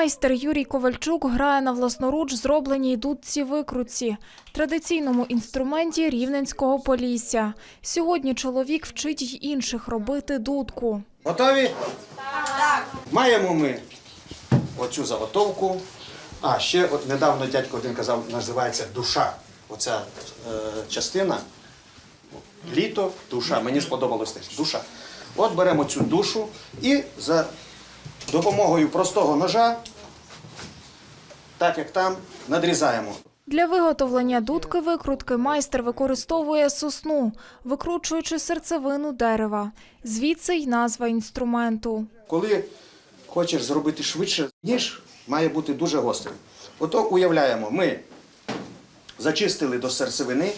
Майстер Юрій Ковальчук грає на власноруч зробленій дудці викрутці, традиційному інструменті рівненського полісся. Сьогодні чоловік вчить й інших робити дудку. Готові? Так. Маємо ми оцю заготовку. А, ще от недавно дядько один казав, називається душа. Оця е, частина. Літо, душа. Мені сподобалось теж. Душа. От беремо цю душу і за допомогою простого ножа, так як там, надрізаємо. Для виготовлення дудки викрутки майстер використовує сосну, викручуючи серцевину дерева. Звідси й назва інструменту. Коли хочеш зробити швидше, ніж має бути дуже гострим. Ото уявляємо, ми зачистили до серцевини.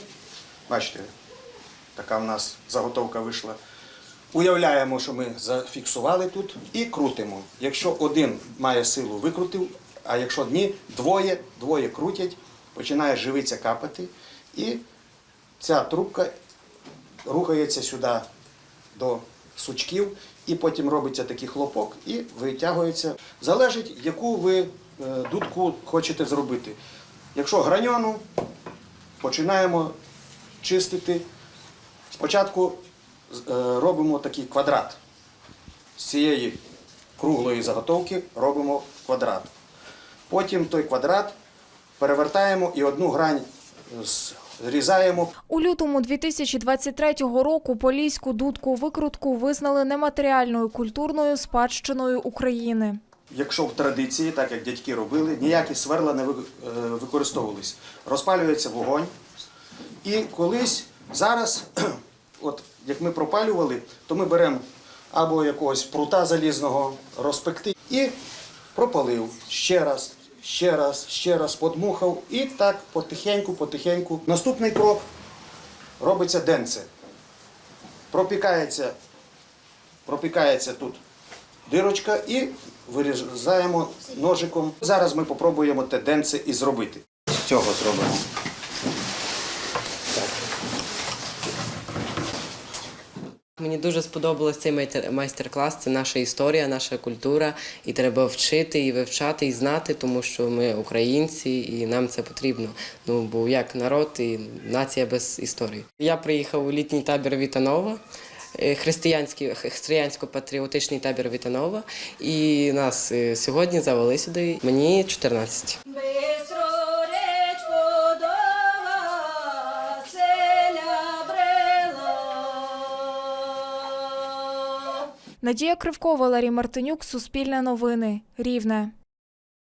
Бачите, така в нас заготовка вийшла. Уявляємо, що ми зафіксували тут і крутимо. Якщо один має силу, викрутив, а якщо ні, двоє, двоє крутять, починає живиця капати, і ця трубка рухається сюди до сучків, і потім робиться такий хлопок і витягується. Залежить, яку ви е, дудку хочете зробити. Якщо граньону, починаємо чистити. Спочатку е, робимо такий квадрат. З цієї круглої заготовки робимо квадрат. Потім той квадрат перевертаємо і одну грань зрізаємо У лютому 2023 року поліську дудку викрутку визнали нематеріальною культурною спадщиною України. Якщо в традиції, так як дядьки робили, ніякі сверла не е, використовувались. Розпалюється вогонь. І колись зараз, от як ми пропалювали, то ми беремо або якогось прута залізного розпекти і пропалив ще раз, ще раз, ще раз, подмухав і так потихеньку, потихеньку. Наступний крок робиться денце. Пропікається пропікається тут дирочка і вирізаємо ножиком. Зараз ми спробуємо те денце і зробити. З цього зробимо. Мені дуже сподобався цей майстер- майстер-клас. Це наша історія, наша культура. І треба вчити і вивчати, і знати, тому що ми українці, і нам це потрібно. Ну бо як народ і нація без історії. Я приїхав у літній табір Вітанова. е, Християнський християнсько-патріотичний табір Вітанова, і нас е, сьогодні завели сюди. Мені 14. Надія Кривкова, Ларі Мартинюк, Суспільне новини, Рівне.